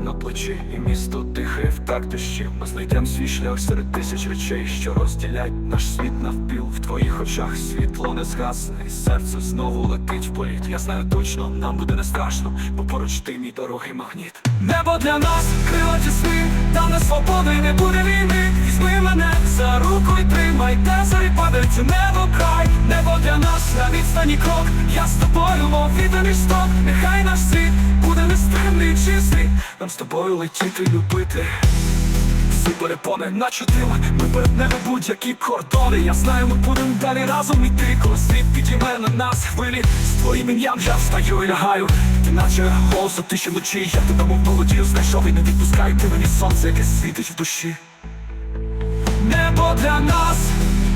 на плечі, і місто дихає в дощі. Ми знайдем свій шлях серед тисяч речей, що розділять наш світ навпіл. В твоїх очах світло не згасне, і серце знову летить в політ. Я знаю точно, нам буде не страшно, бо поруч ти мій дорогий магніт. Небо для нас, крила сни, там не свободи, не буде війни. Візьми мене за руку і тримай, де зорі падають небо край. Небо для нас на відстані крок. Я з тобою, мов вітер і сток. Нехай наш світ буде нестримний і чистий. Нам з тобою летіти, любити. Всі перепони наче дива Ми перетнемо будь-які кордони. Я знаю, ми будемо далі разом іти. Коли світ підійме на нас хвилі З твоїм ім'ям я встаю і лягаю. Ти наче голос у тиші вночі. Я тебе мов молодію знайшов. І не відпускай Ти мені сонце, яке світить в душі. Небо для нас,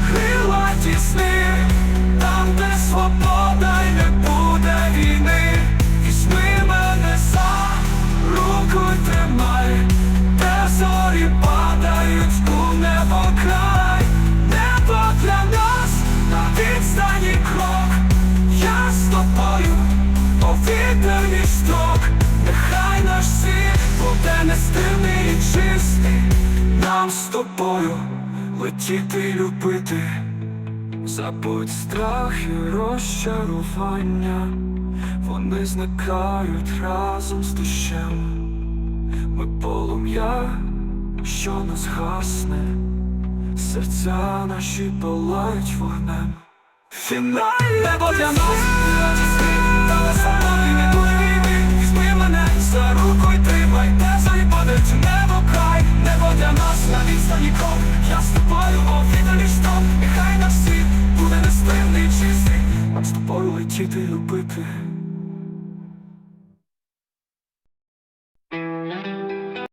крила тісни на крок. Я з тобою, повітряний строк. Нехай наш світ буде нестримний чистий. Нам з тобою летіти любити. Забудь страх і розчарування. Вони зникають разом з дощем. Ми полум'я, що не згасне Серця наші палають вогнем Фінальне війни Візьми мене за рукою тримай. Не заїбанить небо край. Небо для нас. На відстані крок. Я з тобою, мов вітряний шторм Нехай на світ буде нестримний чистий з тобою летіти любити